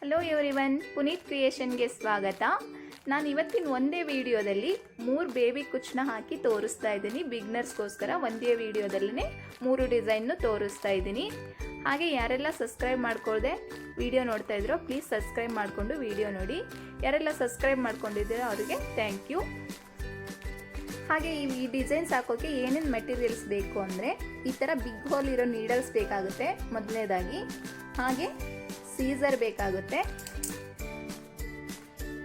Hello everyone Puneeth ಕ್ರಿಯೇಷನ್ಗೆ ಸ್ವಾಗತ. ನಾನು ಇವತ್ತಿನ ಒಂದೇ ವಿಡಿಯೋದಲ್ಲಿ ಮೂರು ಬೇಬಿ ಕುಚ್ಚನ್ನ ಹಾಕಿ ತೋರಿಸ್ತಾ ಇದ್ದೀನಿ. ಬಿಗ್ನರ್ಸ್ಗೋಸ್ಕರ ಒಂದೇ ವಿಡಿಯೋದಲ್ಲೇ ಮೂರು ಡಿಸೈನ್ನು ತೋರಿಸ್ತಾ ಇದ್ದೀನಿ. ಹಾಗೆ ಯಾರೆಲ್ಲ ಸಬ್ಸ್ಕ್ರೈಬ್ ಮಾಡ್ಕೊಳ್ದೆ ವಿಡಿಯೋ ನೋಡ್ತಾ ಇದ್ರೋ ಪ್ಲೀಸ್ ಸಬ್ಸ್ಕ್ರೈಬ್ ಮಾಡಿಕೊಂಡು ವಿಡಿಯೋ ನೋಡಿ. ಯಾರೆಲ್ಲ ಸಬ್ಸ್ಕ್ರೈಬ್ ಮಾಡ್ಕೊಂಡಿದ್ದೀರೋ ಅವರಿಗೆ ಥ್ಯಾಂಕ್ ಯು ಹಾಗೆ ಈ ಡಿಸೈನ್ಸ್ ಹಾಕೋಕ್ಕೆ ಏನೇನು ಮೆಟೀರಿಯಲ್ಸ್ ಬೇಕು ಅಂದರೆ ಈ ಥರ ಬಿಗ್ ಹೋಲ್ ಇರೋ ನೀಡಲ್ಸ್ ಬೇಕಾಗುತ್ತೆ ಮೊದಲನೇದಾಗಿ. ಹಾಗೆ ಸೀಸರ್ ಬೇಕಾಗುತ್ತೆ.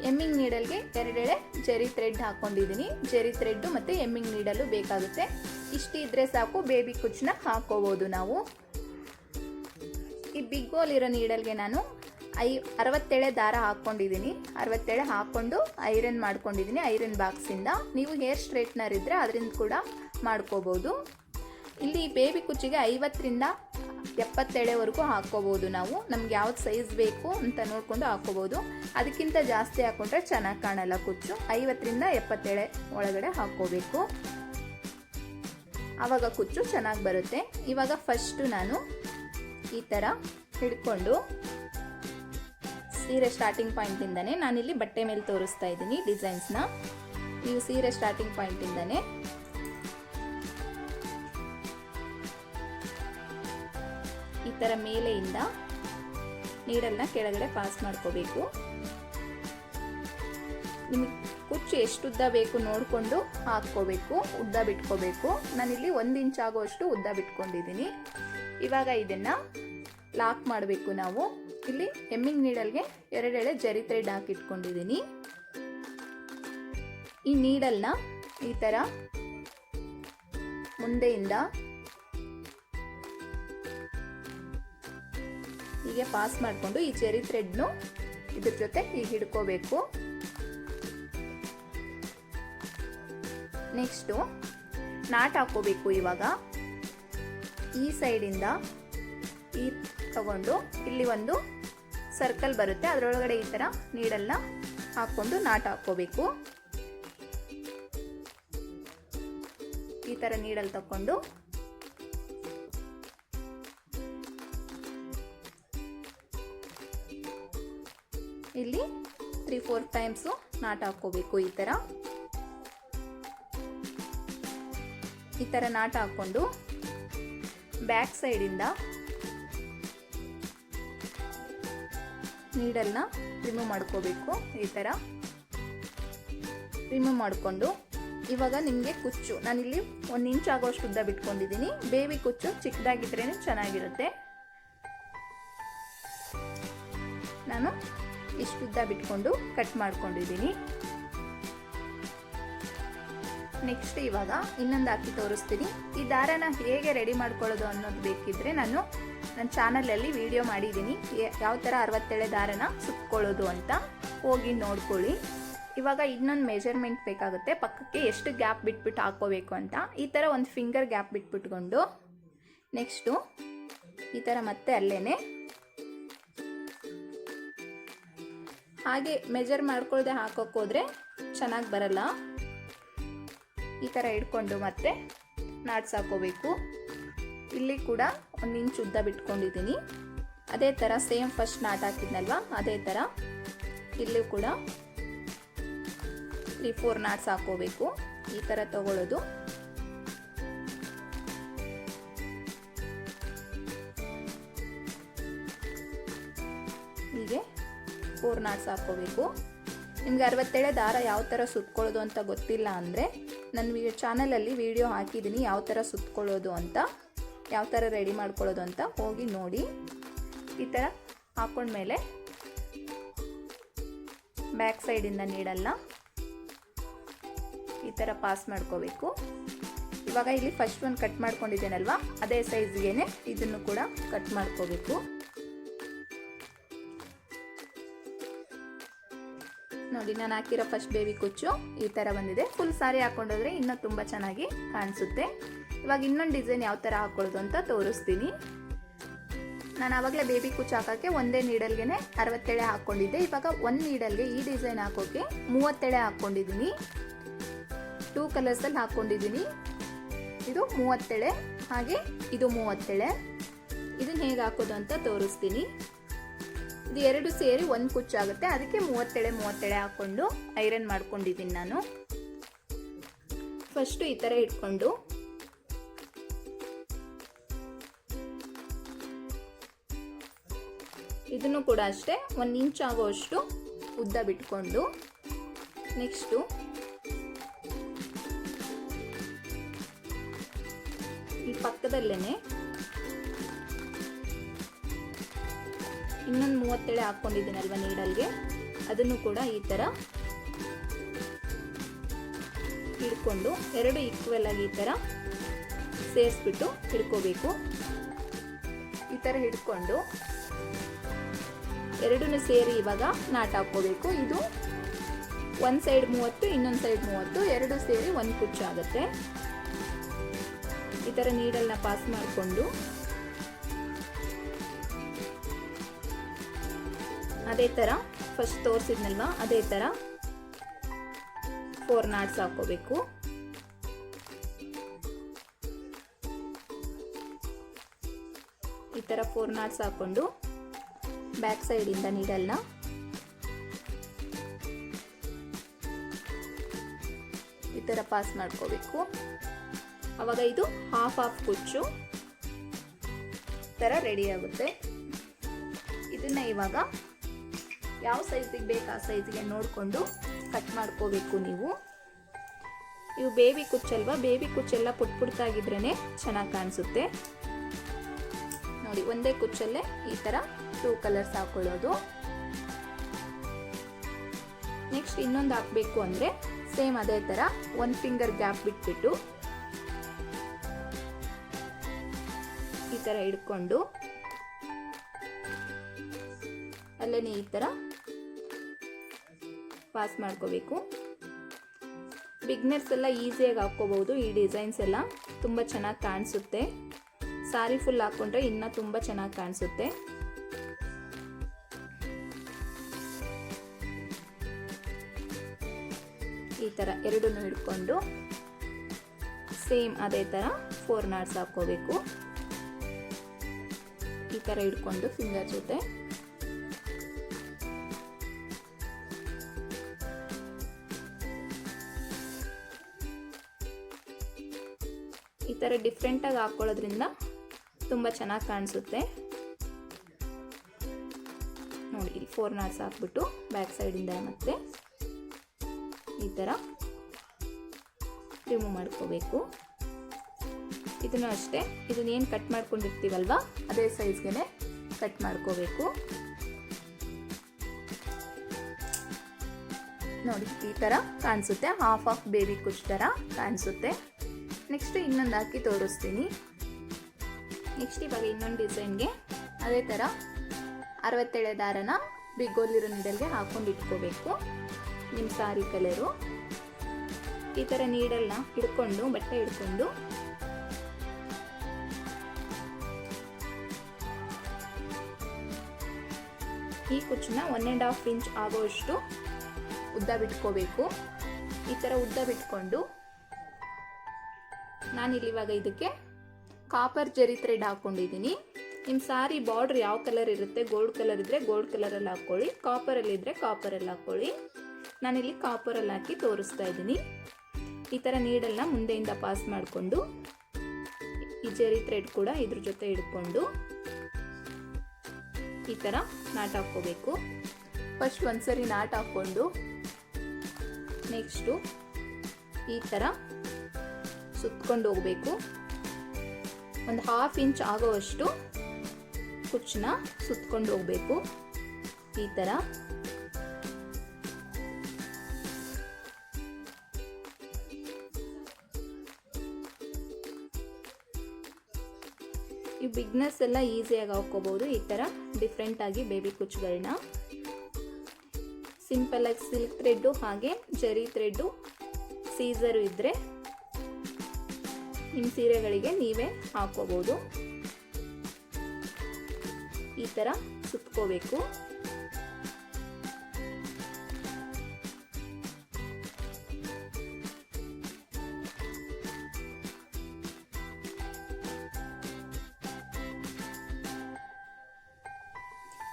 ಎಮ್ಮಿಂಗ್ ನೀಡಲ್ಗೆ ಎರಡೆಳೆ ಜೆರಿ ಥ್ರೆಡ್ ಹಾಕೊಂಡಿದ್ದೀನಿ. ಜೆರಿ ಥ್ರೆಡ್ಡು ಮತ್ತು ಎಮ್ಮಿಂಗ್ ನೀಡಲು ಬೇಕಾಗುತ್ತೆ. ಇಷ್ಟು ಇದ್ರೆ ಸಾಕು ಬೇಬಿ ಕುಚ್ಚನ್ನ ಹಾಕೋಬೋದು ನಾವು. ಈ ಬಿಗ್ ಹೋಲ್ ಇರೋ ನೀಡಲ್ಗೆ ನಾನು ಐ, ಅರವತ್ತೇಳೆ ದಾರ ಹಾಕ್ಕೊಂಡಿದ್ದೀನಿ ಅರವತ್ತೇಳೆ ಹಾಕ್ಕೊಂಡು ಐರನ್ ಮಾಡ್ಕೊಂಡಿದ್ದೀನಿ ಐರನ್ ಬಾಕ್ಸಿಂದ. ನೀವು ಹೇರ್ ಸ್ಟ್ರೈಟ್ನರ್ ಇದ್ದರೆ ಅದರಿಂದ ಕೂಡ ಮಾಡ್ಕೋಬೋದು. ಇಲ್ಲಿ ಬೇಬಿ ಕುಚ್ಚಿಗೆ ಐವತ್ತರಿಂದ ಎಪ್ಪತ್ತೇಳೆವರೆಗೂ ಹಾಕ್ಕೋಬೋದು ನಾವು. ನಮ್ಗೆ ಯಾವ್ದು ಸೈಜ್ ಬೇಕು ಅಂತ ನೋಡಿಕೊಂಡು ಹಾಕ್ಕೋಬೋದು. ಅದಕ್ಕಿಂತ ಜಾಸ್ತಿ ಹಾಕ್ಕೊಂಡ್ರೆ ಚೆನ್ನಾಗಿ ಕಾಣಲ್ಲ ಕುಚ್ಚು. ಐವತ್ತರಿಂದ ಎಪ್ಪತ್ತೇಳೆ ಒಳಗಡೆ ಹಾಕ್ಕೋಬೇಕು. ಆವಾಗ ಕುಚ್ಚು ಚೆನ್ನಾಗಿ ಬರುತ್ತೆ. ಇವಾಗ ಫಸ್ಟು ನಾನು ಈ ಥರ ಹಿಡ್ಕೊಂಡು ಸೀರೆ ಸ್ಟಾರ್ಟಿಂಗ್ ಪಾಯಿಂಟಿಂದನೇ ನಾನಿಲ್ಲಿ ಬಟ್ಟೆ ಮೇಲೆ ತೋರಿಸ್ತಾ ಇದ್ದೀನಿ ಡಿಸೈನ್ಸ್ನ ನೀವು ಸೀರೆ ಸ್ಟಾರ್ಟಿಂಗ್ ಪಾಯಿಂಟಿಂದನೇ ಈ ಥರ ಮೇಲೆಯಿಂದ ನೀಡಲ್ನ ಕೆಳಗಡೆ ಪಾಸ್ ಮಾಡ್ಕೋಬೇಕು. ನಿಮಗೆ ಕುಚ್ಚು ಎಷ್ಟು ಉದ್ದ ಬೇಕು ನೋಡಿಕೊಂಡು ಹಾಕ್ಕೋಬೇಕು, ಉದ್ದ ಬಿಟ್ಕೋಬೇಕು. ನಾನಿಲ್ಲಿ ಒಂದು ಇಂಚ್ ಆಗೋಷ್ಟು ಉದ್ದ ಬಿಟ್ಕೊಂಡಿದ್ದೀನಿ. ಇವಾಗ ಇದನ್ನು ಲಾಕ್ ಮಾಡಬೇಕು ನಾವು. ಇಲ್ಲಿ ಎಮ್ಮಿಂಗ್ ನೀಡಲ್ಗೆ ಎರಡೆಳೆ ಜರಿ ಥ್ರೆಡ್ ಹಾಕಿಟ್ಕೊಂಡಿದ್ದೀನಿ. ಈ ನೀಡಲ್ನ ಈ ಥರ ಮುಂದೆಯಿಂದ ಹೀಗೆ ಪಾಸ್ ಮಾಡಿಕೊಂಡು ಈ ಚೆರಿ ಥ್ರೆಡ್ನು ಇದ್ರ ಜೊತೆ ಹೀಗೆ ಹಿಡ್ಕೋಬೇಕು. ನೆಕ್ಸ್ಟು ನಾಟ್ ಹಾಕೋಬೇಕು ಇವಾಗ. ಈ ಸೈಡಿಂದ ಈ ತಗೊಂಡು ಇಲ್ಲಿ ಒಂದು ಸರ್ಕಲ್ ಬರುತ್ತೆ. ಅದರೊಳಗಡೆ ಈ ಥರ ನೀಡಲ್ನ ಹಾಕ್ಕೊಂಡು ನಾಟ್ ಹಾಕ್ಕೋಬೇಕು. ಈ ಥರ ನೀಡಲ್ ತಕೊಂಡು ಇಲ್ಲಿ ತ್ರೀ ಫೋರ್ ಟೈಮ್ಸು ನಾಟ್ ಹಾಕ್ಕೋಬೇಕು ಈ ಥರ ಈ ಥರ ನಾಟ್ ಹಾಕ್ಕೊಂಡು ಬ್ಯಾಕ್ ಸೈಡಿಂದ ನೀಡಲ್ನ ರಿಮೂವ್ ಮಾಡ್ಕೋಬೇಕು, ಈ ಥರ ರಿಮೂವ್ ಮಾಡಿಕೊಂಡು, ಇವಾಗ ನಿಮಗೆ ಕುಚ್ಚು. ನಾನಿಲ್ಲಿ ಒಂದು ಇಂಚ್ ಆಗೋಷ್ಟು ಉದ್ದ ಬಿಟ್ಕೊಂಡಿದ್ದೀನಿ ಬೇಬಿ ಕುಚ್ಚು ಚಿಕ್ಕದಾಗಿದ್ರೇ ಚೆನ್ನಾಗಿರುತ್ತೆ. ನಾನು ಇಷ್ಟು ಉದ್ದ ಬಿಟ್ಕೊಂಡು ಕಟ್ ಮಾಡ್ಕೊಂಡಿದ್ದೀನಿ ನೆಕ್ಸ್ಟ್ ಇವಾಗ ಇನ್ನೊಂದು ಹಾಕಿ ತೋರಿಸ್ತೀನಿ. ಈ ದಾರನ ಹೇಗೆ ರೆಡಿ ಮಾಡ್ಕೊಳ್ಳೋದು ಅನ್ನೋದು ಬೇಕಿದ್ರೆ ನಾನು ನನ್ನ ಚಾನಲಲ್ಲಿ ವಿಡಿಯೋ ಮಾಡಿದ್ದೀನಿ. ಯಾವ ಥರ ಅರವತ್ತೇಳೆ ದಾರನ ಸುತ್ಕೊಳ್ಳೋದು ಅಂತ ಹೋಗಿ ನೋಡ್ಕೊಳ್ಳಿ. ಇವಾಗ ಇನ್ನೊಂದು ಮೆಜರ್ಮೆಂಟ್ ಬೇಕಾಗುತ್ತೆ. ಪಕ್ಕಕ್ಕೆ ಎಷ್ಟು ಗ್ಯಾಪ್ ಬಿಟ್ಬಿಟ್ಟು ಹಾಕೋಬೇಕು ಅಂತ. ಈ ಥರ ಒಂದು ಫಿಂಗರ್ ಗ್ಯಾಪ್ ಬಿಟ್ಬಿಟ್ಕೊಂಡು ನೆಕ್ಸ್ಟು ಈ ಥರ ಮತ್ತೆ ಅಲ್ಲೇ ಹಾಗೆ ಮೆಜರ್ ಮಾಡ್ಕೊಳ್ದೆ ಹಾಕೋಕ್ಕೋದ್ರೆ ಚೆನ್ನಾಗಿ ಬರಲ್ಲ. ಈ ಥರ ಇಟ್ಕೊಂಡು ಮತ್ತೆ ನಾಟ್ಸ್ ಹಾಕೋಬೇಕು ಇಲ್ಲಿ ಕೂಡ ಒಂದು ಇಂಚ್ ಉದ್ದ ಬಿಟ್ಕೊಂಡಿದ್ದೀನಿ. ಅದೇ ಥರ ಸೇಮ್ ಫಸ್ಟ್ ನಾಟ್ ಹಾಕಿದ್ನಲ್ವಾ? ಅದೇ ಥರ. ಇಲ್ಲೂ ಕೂಡ ತ್ರೀ ಫೋರ್ ನಾಟ್ಸ್ ಹಾಕೋಬೇಕು ಈ ಥರ ತಗೊಳ್ಳೋದು. ಹೀಗೆ ಫೋರ್ ನಾಟ್ಸ್ ಹಾಕೋಬೇಕು ನಿಮ್ಗೆ ಅರವತ್ತೇಳೆ ದಾರ ಯಾವ ಥರ ಸುತ್ಕೊಳ್ಳೋದು ಅಂತ ಗೊತ್ತಿಲ್ಲ ಅಂದರೆ, ನನ್ನ ಚಾನಲಲ್ಲಿ ವಿಡಿಯೋ ಹಾಕಿದ್ದೀನಿ ಯಾವ ಥರ ಸುತ್ಕೊಳ್ಳೋದು ಅಂತ. ಯಾವ ಥರ ರೆಡಿ ಮಾಡ್ಕೊಳ್ಳೋದು ಅಂತ ಹೋಗಿ ನೋಡಿ. ಈ ಥರ ಹಾಕ್ಕೊಂಡ್ಮೇಲೆ ಬ್ಯಾಕ್ ಸೈಡಿಂದ ನೀಡಲ್ಲ. ಈ ಥರ ಪಾಸ್ ಮಾಡ್ಕೋಬೇಕು. ಇವಾಗ ಇಲ್ಲಿ ಫಸ್ಟ್ ಒಂದು ಕಟ್ ಮಾಡ್ಕೊಂಡಿದ್ದೇನಲ್ವಾ? ಅದೇ ಸೈಜ್ಗೆ ಇದನ್ನು ಕೂಡ ಕಟ್ ಮಾಡ್ಕೋಬೇಕು. ನೋಡಿ, ನಾನು ಹಾಕಿರೋ ಫಸ್ಟ್ ಬೇಬಿ ಕುಚ್ಚು. ಈ ಥರ ಬಂದಿದೆ. ಫುಲ್ ಸಾರಿ ಹಾಕೊಂಡೋದ್ರೆ ಇನ್ನೂ ತುಂಬ ಚೆನ್ನಾಗಿ ಕಾಣಿಸುತ್ತೆ. ಇವಾಗ ಇನ್ನೊಂದು ಡಿಸೈನ್ ಯಾವ ಥರ ಹಾಕೊಳ್ಳೋದು ಅಂತ ತೋರಿಸ್ತೀನಿ. ನಾನು ಆವಾಗಲೇ ಬೇಬಿ ಕುಚ್ಚು ಹಾಕೋಕ್ಕೆ ಒಂದೇ ನೀಡಲ್ಗೆ ಅರವತ್ತೆಳೆ ಹಾಕ್ಕೊಂಡಿದ್ದೆ. ಇವಾಗ ಒಂದು ನೀಡಲ್ಗೆ ಈ ಡಿಸೈನ್ ಹಾಕೋಕ್ಕೆ ಮೂವತ್ತೆಳೆ ಹಾಕ್ಕೊಂಡಿದ್ದೀನಿ. ಟೂ ಕಲರ್ಸಲ್ಲಿ ಹಾಕ್ಕೊಂಡಿದ್ದೀನಿ. ಇದು ಮೂವತ್ತೆಳೆ, ಹಾಗೆ ಇದು ಮೂವತ್ತೆಳೆ. ಇದನ್ನ ಹೇಗೆ ಹಾಕೋದು ಅಂತ ತೋರಿಸ್ತೀನಿ. ಇದು ಎರಡು ಸೇರಿ ಒಂದು ಕುಚ್ಚಾಗುತ್ತೆ ಅದಕ್ಕೆ ಮೂವತ್ತೆಳೆ ಮೂವತ್ತೆಳೆ ಹಾಕ್ಕೊಂಡು ಐರನ್ ಮಾಡ್ಕೊಂಡಿದ್ದೀನಿ ನಾನು. ಫಸ್ಟು ಈ ಥರ ಇಟ್ಕೊಂಡು ಇದನ್ನು ಕೂಡ ಅಷ್ಟೇ ಒಂದು ಇಂಚ್ ಆಗೋಷ್ಟು ಉದ್ದ ಬಿಟ್ಕೊಂಡು ನೆಕ್ಸ್ಟು ಈ ಪಕ್ಕದಲ್ಲೇನೆ ಇನ್ನೊಂದು ಮೂವತ್ತೇಳೆ ಹಾಕ್ಕೊಂಡಿದ್ದೀನಲ್ವ ನೀಡಲ್ಗೆ? ಅದನ್ನು ಕೂಡ ಈ ಥರ ಹಿಡ್ಕೊಂಡು ಎರಡು ಈಕ್ವಲ್ ಆಗಿ ಈ ಥರ ಸೇರಿಸ್ಬಿಟ್ಟು ಹಿಡ್ಕೋಬೇಕು. ಈ ಥರ ಹಿಡ್ಕೊಂಡು ಎರಡನ್ನೂ ಸೇರಿ ಇವಾಗ ನಾಟ್ ಹಾಕ್ಕೋಬೇಕು. ಇದು ಒಂದು ಸೈಡ್ ಮೂವತ್ತು, ಇನ್ನೊಂದು ಸೈಡ್ ಮೂವತ್ತು, ಎರಡು ಸೇರಿ ಒಂದು ಕುಚ್ಚು ಆಗುತ್ತೆ. ಈ ಥರ ನೀಡಲ್ನ ಪಾಸ್ ಮಾಡಿಕೊಂಡು. ಅದೇ ಥರ ಫಸ್ಟ್ ತೋರಿಸಿದ್ನಲ್ವ? ಅದೇ ಥರ ಫೋರ್ ನಾಟ್ಸ್ ಹಾಕೋಬೇಕು ಈ ಥರ ಫೋರ್ ನಾಟ್ಸ್ ಹಾಕೊಂಡು ಬ್ಯಾಕ್ ಸೈಡಿಂದ ನೀಡಲ್ನ ಈ ಥರ ಪಾಸ್ ಮಾಡ್ಕೋಬೇಕು. ಅವಾಗ ಇದು ಹಾಫ್ ಹಾಫ್ ಕುಚ್ಚು ಥರ ರೆಡಿ ಆಗುತ್ತೆ. ಇದನ್ನ ಇವಾಗ ಯಾವ ಸೈಜಿಗೆ ಬೇಕು ಆ ಸೈಜಿಗೆ ನೋಡಿಕೊಂಡು ಕಟ್ ಮಾಡ್ಕೋಬೇಕು ನೀವು. ಇವು ಬೇಬಿ ಕುಚ್ಚಲ್ವಾ? ಬೇಬಿ ಕುಚ್ಚೆಲ್ಲ ಪುಟ್ ಪುಟ್ಟಾಗಿದ್ರೇ ಚೆನ್ನಾಗಿ ಕಾಣಿಸುತ್ತೆ. ನೋಡಿ, ಒಂದೇ ಕುಚ್ಚಲ್ಲೇ ಈ ಥರ ಟೂ ಕಲರ್ಸ್ ಹಾಕೊಳ್ಳೋದು. ನೆಕ್ಸ್ಟ್ ಇನ್ನೊಂದು ಹಾಕಬೇಕು ಅಂದರೆ ಸೇಮ್ ಅದೇ ಥರ ಒಂದು ಫಿಂಗರ್ ಗ್ಯಾಪ್ ಬಿಟ್ಬಿಟ್ಟು ಈ ಥರ ಹಿಡ್ಕೊಂಡು ಅಲ್ಲೇ ಈ ಥರ ಪಾಸ್ ಮಾಡ್ಕೋಬೇಕು. ಬಿಗ್ನರ್ಸ್ ಎಲ್ಲ ಈಸಿಯಾಗಿ ಹಾಕ್ಕೋಬಹುದು, ಈ ಡಿಸೈನ್ಸ್ ಎಲ್ಲ ತುಂಬ ಚೆನ್ನಾಗಿ ಕಾಣಿಸುತ್ತೆ. ಸಾರಿ ಫುಲ್ ಹಾಕ್ಕೊಂಡ್ರೆ ಇನ್ನೂ ತುಂಬ ಚೆನ್ನಾಗಿ ಕಾಣಿಸುತ್ತೆ. ಈ ಥರ ಎರಡನ್ನು ಹಿಡ್ಕೊಂಡು ಸೇಮ್ ಅದೇ ಥರ ಫೋರ್ ನಾಟ್ಸ್ ಹಾಕೋಬೇಕು ಈ ಥರ ಹಿಡ್ಕೊಂಡು ಫಿಂಗರ್ ಜೊತೆ. ಈ ಥರ ಡಿಫ್ರೆಂಟಾಗಿ ಹಾಕ್ಕೊಳ್ಳೋದ್ರಿಂದ ತುಂಬ ಚೆನ್ನಾಗಿ ಕಾಣಿಸುತ್ತೆ. ನೋಡಿ ಇಲ್ಲಿ ಫೋರ್ ನಾಟ್ಸ್ ಹಾಕ್ಬಿಟ್ಟು ಬ್ಯಾಕ್ ಸೈಡಿಂದ ಮತ್ತೆ ಈ ಥರ ರಿಮೂವ್ ಮಾಡ್ಕೋಬೇಕು. ಇದನ್ನು ಅಷ್ಟೇ, ಇದನ್ನ ಏನು ಕಟ್ ಮಾಡ್ಕೊಂಡಿರ್ತೀವಲ್ವ, ಅದೇ ಸೈಜ್ಗೆ ಕಟ್ ಮಾಡ್ಕೋಬೇಕು. ನೋಡಿ, ಈ ಥರ ಕಾಣಿಸುತ್ತೆ ಹಾಫ್ ಆಫ್ ಬೇಬಿ ಕುಚ್ ಥರ ಕಾಣಿಸುತ್ತೆ. ನೆಕ್ಸ್ಟ್ ಇನ್ನೊಂದು ಹಾಕಿ ತೋರಿಸ್ತೀನಿ. ನೆಕ್ಸ್ಟ್ ಇವಾಗ ಇನ್ನೊಂದು ಡಿಸೈನ್ಗೆ ಅದೇ ಥರ ಅರವತ್ತೇಳೆ ದಾರನ ಬಿಗ್ಗೋಲಿರೋ ನೀಡಲ್ಗೆ ಹಾಕೊಂಡು ಇಟ್ಕೋಬೇಕು. ನಿಮ್ಮ ಸಾರಿ ಕಲರು ಈ ಥರ ನೀಡಲ್ನ ಹಿಡ್ಕೊಂಡು, ಬಟ್ಟೆ ಹಿಡ್ಕೊಂಡು. ಈ ಕುಚ್ಚನ್ನ ಒನ್ ಆ್ಯಂಡ್ ಹಾಫ್ ಇಂಚ್ ಆಗೋಷ್ಟು ಉದ್ದ ಬಿಟ್ಕೋಬೇಕು. ಈ ಥರ ಉದ್ದ ಬಿಟ್ಕೊಂಡು ನಾನಿಲ್ಲಿವಾಗ ಇದಕ್ಕೆ ಕಾಪರ್ ಜರಿ ಥ್ರೆಡ್ ಹಾಕ್ಕೊಂಡಿದ್ದೀನಿ ನಿಮ್ಮ ಸಾರಿ ಬಾರ್ಡ್ರ್ ಯಾವ ಕಲರ್ ಇರುತ್ತೆ ಗೋಲ್ಡ್ ಕಲರ್ ಇದ್ದರೆ ಗೋಲ್ಡ್ ಕಲರಲ್ಲಿ ಹಾಕ್ಕೊಳ್ಳಿ ಕಾಪರಲ್ಲಿ ಇದ್ದರೆ ಕಾಪರಲ್ಲಿ ಹಾಕ್ಕೊಳ್ಳಿ ನಾನಿಲ್ಲಿ ಕಾಪರಲ್ಲಿ ಹಾಕಿ ತೋರಿಸ್ತಾ ಇದ್ದೀನಿ. ಈ ಥರ ನೀಡಲ್ನ ಮುಂದೆಯಿಂದ ಪಾಸ್ ಮಾಡಿಕೊಂಡು ಈ ಜರಿ ಥ್ರೆಡ್ ಕೂಡ ಇದ್ರ ಜೊತೆ ಹಿಡ್ಕೊಂಡು ಈ ಥರ ನಾಟ್ ಹಾಕ್ಕೋಬೇಕು. ಫಸ್ಟ್ ಒಂದ್ಸರಿ ನಾಟ್ ಹಾಕ್ಕೊಂಡು ನೆಕ್ಸ್ಟು ಈ ಥರ ಸುತ್ಕೊಂಡು ಹೋಗಬೇಕು. ಒಂದು ಹಾಫ್ ಇಂಚ್ ಆಗೋವಷ್ಟು ಕುಚ್ಚನ್ನ ಸುತ್ಕೊಂಡು ಹೋಗಬೇಕು. ಈ ಥರ ಈ ಬಿಗ್ನೆಸ್ ಎಲ್ಲ ಈಸಿಯಾಗಿ ಹಾಕೋಬಹುದು ಈ ಥರ ಡಿಫ್ರೆಂಟಾಗಿ ಬೇಬಿ ಕುಚ್ಚುಗಳನ್ನ ಆಗಿ ಸಿಲ್ಕ್ ಥ್ರೆಡ್ಡು ಹಾಗೆ ಜರಿ ಥ್ರೆಡ್ಡು ಸೀಸರು ಇದ್ದರೆ ನಿಮ್ಮ ಸೀರೆಗಳಿಗೆ ನೀವೇ ಹಾಕೋಬಹುದು ಈ ಥರ ಸುತ್ಕೋಬೇಕು.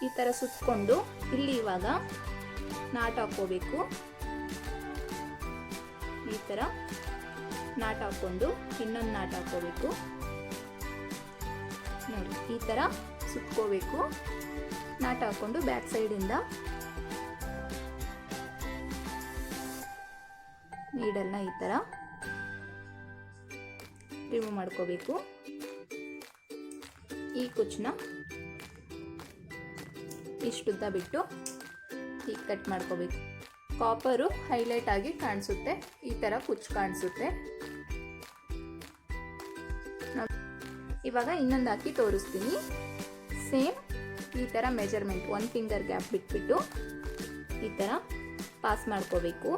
ಈ ಥರ ಸುತ್ತಕೊಂಡು ಇಲ್ಲಿ ಇವಾಗ ನಾಟ್ ಹಾಕೋಬೇಕು ಈ ಥರ ನಾಟ್ ಹಾಕ್ಕೊಂಡು ಇನ್ನೊಂದು ನಾಟ್ ಹಾಕ್ಕೋಬೇಕು ನೋಡಿ, ಈ ಥರ ಸುತ್ಕೋಬೇಕು. ನಾಟ್ ಹಾಕ್ಕೊಂಡು ಬ್ಯಾಕ್ ಸೈಡಿಂದ ನೀಡಲ್ನ ಈ ಥರ ರಿಮೂವ್ ಮಾಡ್ಕೋಬೇಕು. ಈ ಕುಚ್ಚನ್ನ ಇಷ್ಟುದ್ದ ಬಿಟ್ಟು ಈ ಕಟ್ ಮಾಡ್ಕೋಬೇಕು. ಕಾಪರು ಹೈಲೈಟ್ ಆಗಿ ಕಾಣಿಸುತ್ತೆ, ಈ ಥರ ಕುಚ್ಚು ಕಾಣಿಸುತ್ತೆ. ಇವಾಗ ಇನ್ನೊಂದು ಹಾಕಿ ತೋರಿಸ್ತೀನಿ. ಸೇಮ್ ಈ ಥರ ಮೆಜರ್ಮೆಂಟ್ ಒನ್ ಫಿಂಗರ್ ಗ್ಯಾಪ್ ಬಿಟ್ಬಿಟ್ಟು ಈ ಥರ ಪಾಸ್ ಮಾಡ್ಕೋಬೇಕು.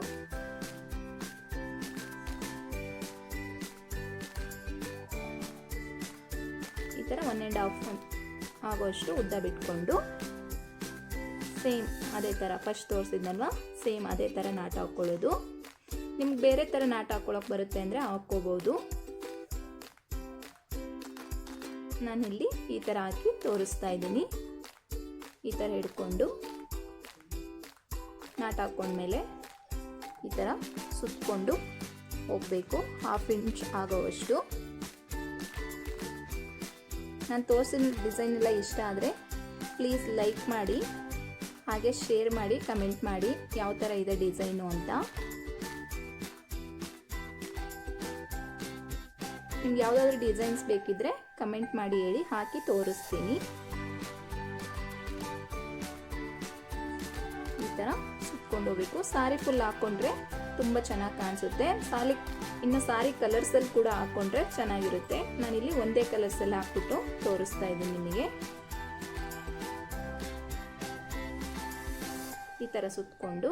ಈ ಥರ ಒನ್ ಆ್ಯಂಡ್ ಹಾಫ್ ಆಗೋಷ್ಟು ಉದ್ದ ಬಿಟ್ಕೊಂಡು ಸೇಮ್ ಅದೇ ಥರ ಫಸ್ಟ್ ತೋರಿಸಿದ್ನಲ್ವ? ಸೇಮ್ ಅದೇ ಥರ ನಾಟ ಹಾಕ್ಕೊಳ್ಳೋದು ನಿಮ್ಗೆ ಬೇರೆ ಥರ ನಾಟ ಹಾಕ್ಕೊಳಕ್ಕೆ ಬರುತ್ತೆ ಅಂದರೆ ಹಾಕ್ಕೋಬೋದು. ನಾನಿಲ್ಲಿ ಈ ಥರ ಹಾಕಿ ತೋರಿಸ್ತಾ ಇದ್ದೀನಿ. ಈ ಥರ ಹಿಡ್ಕೊಂಡು ನಾಟ್ ಹಾಕ್ಕೊಂಡ್ಮೇಲೆ ಈ ಥರ ಸುತ್ತಕೊಂಡು ಹೋಗಬೇಕು. ಹಾಫ್ ಇಂಚ್ ಆಗೋವಷ್ಟು. ನಾನು ತೋರಿಸಿದ ಡಿಸೈನ್ ಎಲ್ಲ ಇಷ್ಟ ಆದರೆ ಪ್ಲೀಸ್ ಲೈಕ್ ಮಾಡಿ, ಹಾಗೆ ಶೇರ್ ಮಾಡಿ, ಕಮೆಂಟ್ ಮಾಡಿ, ಯಾವ ಥರ ಇದೆ ಡಿಸೈನು ಅಂತ. ನಿಮ್ಗೆ ಯಾವುದಾದ್ರೂ ಡಿಸೈನ್ಸ್ ಬೇಕಿದ್ರೆ ಕಮೆಂಟ್ ಮಾಡಿ ಹೇಳಿ, ಹಾಕಿ ತೋರಿಸ್ತೀನಿ. ಈ ಥರ ಸುತ್ಕೊಂಡು ಹೋಗ್ಬೇಕು. ಸಾರಿ ಫುಲ್ ಹಾಕ್ಕೊಂಡ್ರೆ ತುಂಬ ಚೆನ್ನಾಗಿ ಕಾಣಿಸುತ್ತೆ. ಸಾಲಿ, ಇನ್ನು ಸಾರಿ ಕಲರ್ಸಲ್ಲಿ ಕೂಡ ಹಾಕ್ಕೊಂಡ್ರೆ ಚೆನ್ನಾಗಿರುತ್ತೆ. ನಾನಿಲ್ಲಿ ಒಂದೇ ಕಲರ್ಸಲ್ಲಿ ಹಾಕ್ಬಿಟ್ಟು ತೋರಿಸ್ತಾ ಇದ್ದೀನಿ ನಿಮಗೆ. ಈ ಥರ ಸುತ್ತಕೊಂಡು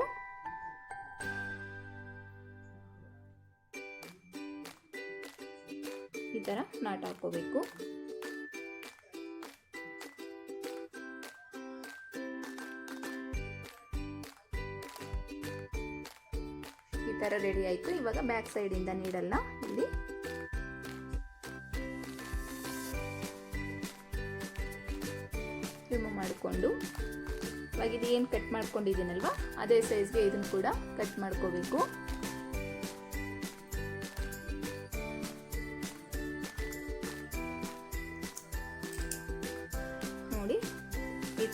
ಥರ ನಾಟ್ ಹಾಕೋಬೇಕು. ಈ ಥರ ರೆಡಿ ಆಯಿತು. ಇವಾಗ ಬ್ಯಾಕ್ ಸೈಡಿಂದ ನೀಡಲ್ಲ ಇಲ್ಲಿ ರಿಮೂವ್ ಮಾಡಿಕೊಂಡು. ಇವಾಗ ಇದು ಏನು ಕಟ್ ಮಾಡ್ಕೊಂಡಿದ್ದೀನಲ್ವ? ಅದೇ ಸೈಜ್ಗೆ ಇದನ್ನು ಕೂಡ ಕಟ್ ಮಾಡ್ಕೋಬೇಕು.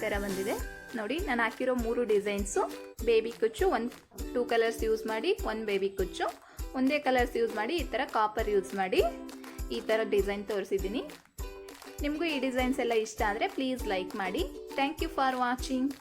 ಥರ ಬಂದಿದೆ. ನೋಡಿ, ನಾನು ಹಾಕಿರೋ ಮೂರು ಡಿಸೈನ್ಸು. ಬೇಬಿ ಕುಚ್ಚು, ಒಂದು, ಟೂ ಕಲರ್ಸ್ ಯೂಸ್ ಮಾಡಿ, ಒಂದು ಬೇಬಿ ಕುಚ್ಚು. ಒಂದೇ ಕಲರ್ಸ್ ಯೂಸ್ ಮಾಡಿ, ಈ ಥರ ಕಾಪರ್ ಯೂಸ್ ಮಾಡಿ, ಈ ಥರ ಡಿಸೈನ್ ತೋರಿಸಿದ್ದೀನಿ. ನಿಮಗೂ ಈ ಡಿಸೈನ್ಸ್ ಎಲ್ಲ ಇಷ್ಟ ಆದರೆ ಪ್ಲೀಸ್ ಲೈಕ್ ಮಾಡಿ. Thank you for watching.